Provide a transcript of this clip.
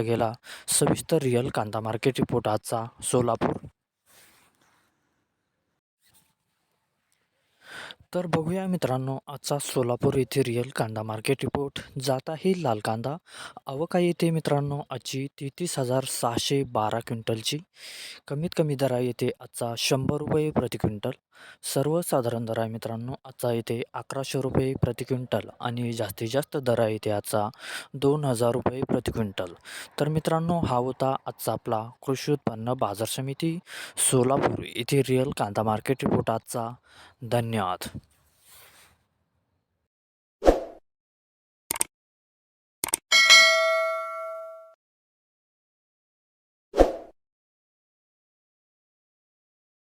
गेला. सविस्तर रिअल कांदा मार्केट रिपोर्ट आजचा सोलापूर. तर बघूया मित्रांनो आजचा सोलापूर येथे रिअल कांदा मार्केट रिपोर्ट जात आहे लाल कांदा. अवका येथे मित्रांनो आजची तेहतीस हजार सहाशे बारा क्विंटलची. कमीत कमी दरा येथे येते आजचा शंभर रुपये प्रति क्विंटल. सर्वसाधारण दर आहे मित्रांनो आजचा येते अकराशे रुपये प्रति क्विंटल आणि जास्तीत जास्त दर आहे येते आजचा दोन हजार रुपये प्रति क्विंटल. तर मित्रांनो हा होता आजचा आपला कृषी उत्पन्न बाजार समिती सोलापूर येथे रिअल कांदा मार्केट रिपोर्ट आजचा. धन्यवाद.